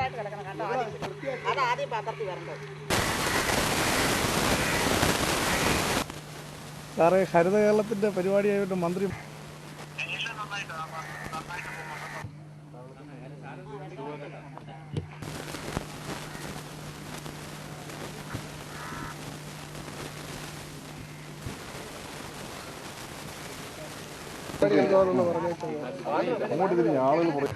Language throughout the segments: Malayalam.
ആയിട്ട് കിടക്കണം കണ്ടോ ആദ്യം. അതാദ്യം പത്രത്തിൽ വരണ്ടത് സാറേ ഹരിത കേരളത്തിന്റെ പരിപാടിയായിട്ട് മന്ത്രി അങ്ങോട്ട് തിരിഞ്ഞ ആളുകൾ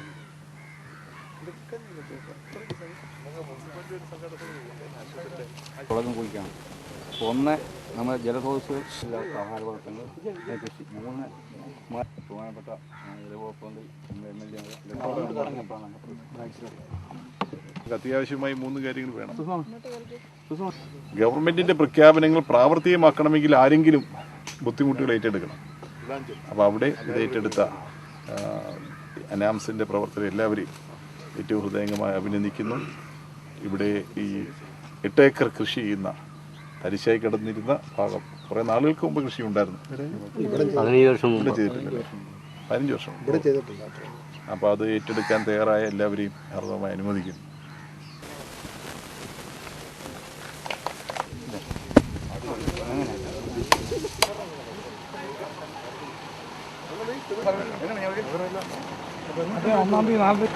തുടക്കം കുഴിക്കണം. ഒന്ന് നമ്മുടെ ജലസ്രോതസ് ഇല്ലാത്ത ആഹാരവർഗങ്ങൾ കൃഷി മൂന്ന് ബഹുമാനപ്പെട്ട പ്രധാനപ്പെട്ട ജലവകുപ്പ് മന്ത്രി എം എൽ എ അത്യാവശ്യമായി മൂന്ന് കാര്യങ്ങൾ വേണം. ഗവൺമെന്റിന്റെ പ്രഖ്യാപനങ്ങൾ പ്രാവർത്തികമാക്കണമെങ്കിൽ ആരെങ്കിലും ബുദ്ധിമുട്ടുകൾ ഏറ്റെടുക്കണം. അപ്പോൾ അവിടെ ഇത് ഏറ്റെടുത്ത അനാംസിന്റെ പ്രവർത്തനം എല്ലാവരെയും ഏറ്റവും ഹൃദയംഗമായി അഭിനന്ദിക്കുന്നു. ഇവിടെ ഈ എട്ട് ഏക്കർ കൃഷി ചെയ്യുന്ന തരിശായി കിടന്നിരുന്ന ഭാഗം കുറെ നാളുകൾക്ക് മുമ്പ് കൃഷി ഉണ്ടായിരുന്നു പതിനഞ്ച് വർഷം അപ്പോൾ അത് ഏറ്റെടുക്കാൻ തയ്യാറായ എല്ലാവരെയും ഹർദമായി അനുവദിക്കുന്നു ഒന്നാം തീയതി നാളെ.